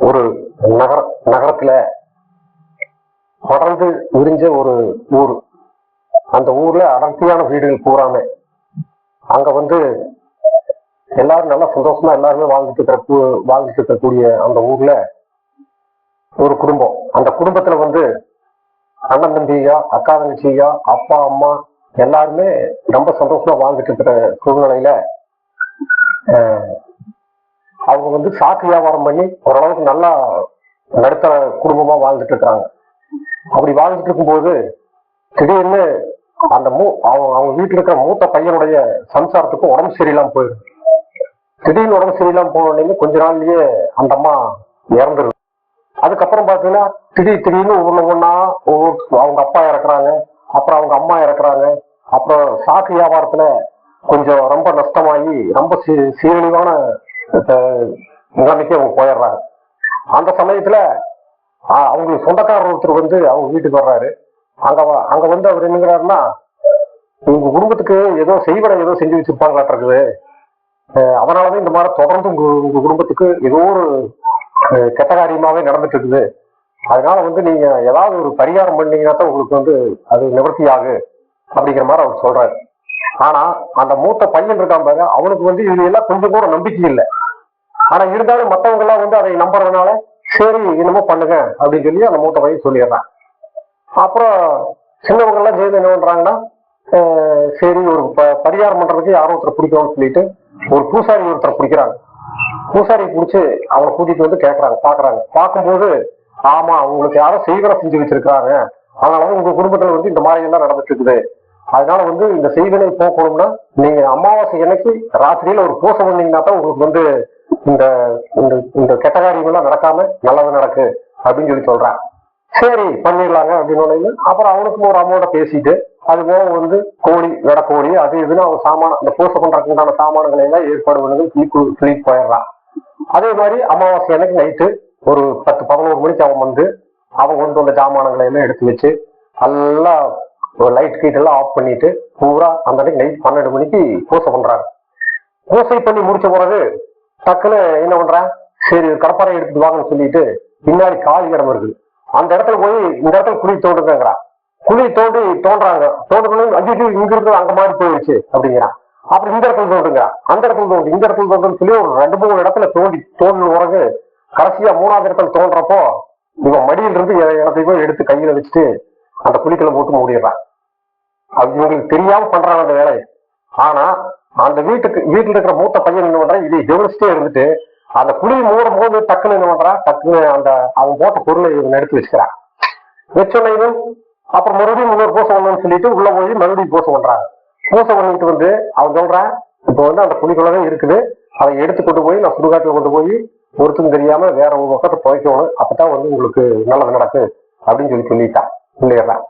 ஒரு நகர நகரத்துல படர்ந்து விரிஞ்ச ஒரு ஊர். அந்த ஊர்ல அடர்த்தியான வீடுகள் பூராமே. அங்க வந்து எல்லாரும் நல்லா சந்தோஷமா எல்லாருமே வாழ்ந்துட்டு இருக்கிற வாழ்ந்துட்டு இருக்கக்கூடிய அந்த ஊர்ல ஒரு குடும்பம். அந்த குடும்பத்துல வந்து அண்ணன் தம்பியா அக்கா தங்கச்சியா அப்பா அம்மா எல்லாருமே ரொம்ப சந்தோஷமா வாழ்ந்துட்டு இருக்கிற சூழ்நிலையில அஹ், அவங்க வந்து சாக்கு வியாபாரம் பண்ணி ஓரளவுக்கு நல்லா நடுத்தர குடும்பமா வாழ்ந்துட்டு இருக்கிறாங்க அப்படி வாழ்ந்துட்டு இருக்கும்போது திடீர்னு அந்த மூ அவங்க அவங்க வீட்டுல இருக்கிற மூத்த பையனுடைய சம்சாரத்துக்கு உடம்பு சரியில்லாம போயிடுது. திடீர்னு உடம்பு சரியில்லாம போனோடனே கொஞ்ச நாள்லயே அந்த அம்மா இறந்துருது. அதுக்கப்புறம் பாத்தீங்கன்னா திடீர் திடீர்னு ஒண்ணு ஒண்ணா ஒவ்வொரு அவங்க அப்பா இறக்குறாங்க அப்புறம் அவங்க அம்மா இறக்குறாங்க அப்புறம் சாக்கு வியாபாரத்துல கொஞ்சம் ரொம்ப நஷ்டமாகி ரொம்ப சீ- சீரழிவான நிலைமைக்கு அவங்க போயிடுறாங்க அந்த சமயத்துல அவங்களுக்கு சொந்தக்காரர் ஒருத்தர் வந்து அவங்க வீட்டுக்கு வர்றாரு. அங்க வ- அங்க வந்து அவர் என்னங்கிறாருன்னா உங்க குடும்பத்துக்கு ஏதோ செய்வனை ஏதோ செஞ்சு வச்சிருப்பாங்களாட்டிருக்குது அதனாலதான் இந்த மாதிரி தொடர்ந்து உங்க உங்க குடும்பத்துக்கு ஏதோ ஒரு கெட்ட காரியமாவே நடந்துட்டு இருக்குது. அதனால வந்து நீங்க ஏதாவது ஒரு பரிகாரம் பண்ணீங்கன்னா தான் உங்களுக்கு வந்து அது நிவர்த்தி ஆகு அப்படிங்கிற மாதிரி அவர் சொல்றாரு. ஆனா அந்த மூத்த பையன் இருக்கான் பாருங்க அவனுக்கு வந்து இது எல்லாம் கொஞ்சம் கூட நம்பிக்கை இல்லை. ஆனா இருந்தாலும் மத்தவங்க எல்லாம் வந்து அதை நம்புறதுனால சரி என்னமோ பண்ணுங்க அப்படின்னு சொல்லி அந்த மூத்த பையன் சொல்லிடுறான். அப்புறம் சின்னவங்க எல்லாம் சேர்ந்து என்ன பண்றாங்கன்னா சரி ஒரு ப- பரிகாரம் பண்றதுக்கு யாரும் ஒருத்தர் பிடிக்கணும்னு சொல்லிட்டு ஒரு பூசாரி ஒருத்தர் பிடிக்கிறாங்க. பூசாரி பிடிச்சி அவனை கூட்டிட்டு வந்து கேட்கறாங்க பாக்குறாங்க. பார்க்கும்போது ஆமா உங்களுக்கு யாரும் சீக்கிரம் செஞ்சு வச்சிருக்காங்க அதனால உங்க குடும்பத்துல வந்து இந்த மாதிரி எல்லாம் நடந்துட்டு இருக்குது. அதனால வந்து இந்த செய்வினை போக்கணும்னா நீங்க அமாவாசை அன்னைக்கு ராத்திரியில ஒரு பூசை பண்ணீங்கன்னா தான் உங்களுக்கு வந்து இந்த இந்த இந்த கெட்ட காரியங்கள்லாம் நடக்காம நல்லது நடக்கு அப்படின்னு சொல்லி சொல்றான் சரி பண்ணிடலாங்க அப்படின்னு அப்புறம் அவனுக்கும் ஒரு அம்மாவோட பேசிட்டு அது போக வந்து கோழி வெடக்கோழி அது இதுன்னு அவன் சாமான அந்த பூசை பண்றதுக்கு உண்டான சாமான்களை எல்லாம் ஏற்பாடு பண்ணுறது சொல்லி போயிடுறான். அதே மாதிரி அமாவாசை அன்னைக்கு நைட்டு ஒரு பத்து பதினோரு மணிக்கு அவன் வந்து அவன் கொண்டு வந்த சாமானங்களை எல்லாம் எடுத்து வச்சு நல்லா லைட் கீட் எல்லாம் ஆஃப் பண்ணிட்டு பூரா அந்த அன்னைக்கு நைட் பன்னெண்டு மணிக்கு பூசை பண்றாங்க பூசை பண்ணி முடிச்ச பிறகு டக்குன்னு என்ன பண்றேன் சரி ஒரு கடப்பாறை எடுத்துட்டு வாங்கன்னு சொல்லிட்டு பின்னாடி காலி இடம் இருக்குது. அந்த இடத்துல போய் இந்த இடத்துல குழி தோண்டுங்கிறான் குழி தோண்டி தோன்றாங்க. தோண்டணும் அஞ்சு இங்க இருந்து அங்க மாதிரி போயிடுச்சு அப்படிங்கிறான். அப்புறம் இந்த இடத்துல தோண்டுங்கிறான். அந்த இடத்துல தோண்டு இந்த இடத்துல தோண்டுன்னு சொல்லி ஒரு ரெண்டு மூணு இடத்துல தோண்டி தோண்டின பிறகு கடைசியா மூணாவது இடத்துல தோன்றப்போ இவன் மடியில இருந்து இடத்தையும் எடுத்து கையில வச்சுட்டு அந்த குழிக்குள்ள போட்டு மூடிடுறான். அது இவங்களுக்கு தெரியாம பண்றாங்க அந்த வேலையை. ஆனா அந்த வீட்டுக்கு வீட்டுல இருக்கிற மூத்த பையன் என்ன பண்றான்? இதை கவனிச்சுட்டே இருந்துட்டு அந்த குழி மூடும் போது டக்குன்னு என்ன பண்றான்? டக்குன்னு அந்த அவன் போட்ட பொருளை இவன் எடுத்து வச்சுக்கிறான். வச்சோன்னே இவன் அப்புறம் மறுபடியும் இன்னொரு பூசை பண்ணணும்னு சொல்லிட்டு உள்ள போய் மறுபடியும் பூசை பண்றாங்க பூசை பண்ணிட்டு வந்து அவன் சொல்றான் இப்போ வந்து அந்த குழிக்குள்ளதான் இருக்குது. அதை எடுத்து கொண்டு போய் நான் சுடுகாட்டில் கொண்டு போய் ஒருத்தரும் தெரியாம வேற ஒரு பக்கத்தை புதைக்கணும். அப்பதான் வந்து உங்களுக்கு நல்லது நடக்கு அப்படின்னு சொல்லி சொல்லிட்டான். இல்லையெல்லாம்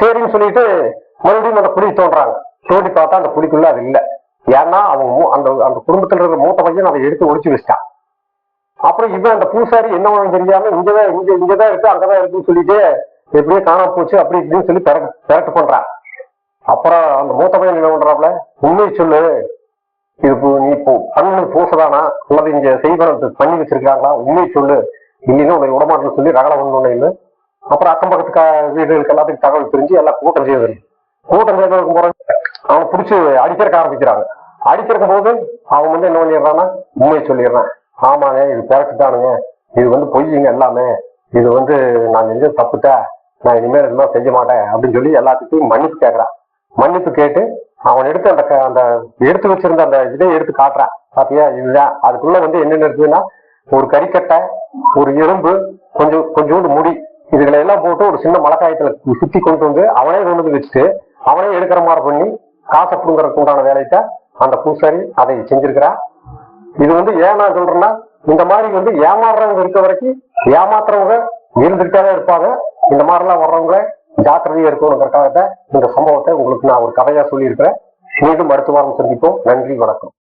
சரின்னு சொல்லிட்டு மறுபடியும் அந்த புலி தோன்றாங்க. தோண்டி பார்த்தா அந்த புலிக்குள்ள அது இல்லை. ஏன்னா அவன் மூ- அந்த அந்த குடும்பத்துல இருக்கிற மூத்த பையன் அதை எடுத்து ஒழிச்சு வச்சிட்டான். அப்புறம் இவன் அந்த பூசாரி என்ன தெரியாம இங்கதான் இங்க இங்கதான் இருக்கு அங்கதான் இருக்குன்னு சொல்லிட்டு எப்படியே காணாம போச்சு அப்படி இப்படின்னு சொல்லி திரட்டு பெரட்டு பண்றான். அப்புறம் அந்த மூத்த பையன் என்ன பண்றாப்ல உண்மையை சொல்லு. இது நீ இப்போ பண்ணது பூசதானா? அல்லது இங்க செய்வன பண்ணி வச்சிருக்காங்களா உண்மையை சொல்லு. இல்லைன்னா உன்னை விடமாட்டேன்னு சொல்லி ரகலை பண்ணு அப்புறம் அக்கம் பக்கத்து வீடுகளுக்கு எல்லாத்துக்கும் தகவல் தெரிஞ்சு எல்லாம் கூட்டம் செய்வது கூட்டம் செய்வதற்கு போற அவனை பிடிச்சி அடிக்கிறக்க ஆரம்பிக்கிறாங்க. அடிக்கிறக்கும் போது அவன் வந்து என்ன பண்ணிடுறான்னா உண்மையை சொல்லிடுறான் ஆமாங்க இது பிறக்குதானுங்க இது வந்து பொய்யுங்க எல்லாமே. இது வந்து நான் செஞ்ச தப்புட்ட நான் இனிமேல் இதெல்லாம் செய்ய மாட்டேன் அப்படின்னு சொல்லி எல்லாத்துக்கும் மன்னிப்பு கேட்கறான் மன்னிப்பு கேட்டு அவன் எடுத்து அந்த க- அந்த எடுத்து வச்சிருந்த அந்த இதை எடுத்து காட்டுறான் பாத்தியா? இதுதான். அதுக்குள்ள வந்து என்னென்ன இருக்குதுன்னா ஒரு கறிக்கட்டை ஒரு எறும்பு கொஞ்சம் கொஞ்சோண்டு முடி இதுகளை எல்லாம் போட்டு ஒரு சின்ன மலக்காயத்துல சுத்தி கொண்டு வந்து அவனே கொண்டு வந்து வச்சுட்டு அவனே எடுக்கிற மாதிரி பண்ணி காசை புடுங்கறதுக்கு உண்டான வேலையை அந்த பூசாரி அதை செஞ்சிருக்கிறா. இது வந்து ஏன் நான் சொல்றேன்னா இந்த மாதிரி வந்து ஏமாறுறவங்க இருக்க வரைக்கும் ஏமாத்துறவங்க இருந்துகிட்டே இருப்பாங்க. இந்த மாதிரிலாம் வர்றவங்க ஜாக்கிரதையா இருக்கணுங்கிறக்காக இந்த சம்பவத்தை உங்களுக்கு நான் ஒரு கதையா சொல்லியிருக்கிறேன். மீண்டும் அடுத்த வாரம் சந்திப்போம். நன்றி வணக்கம்.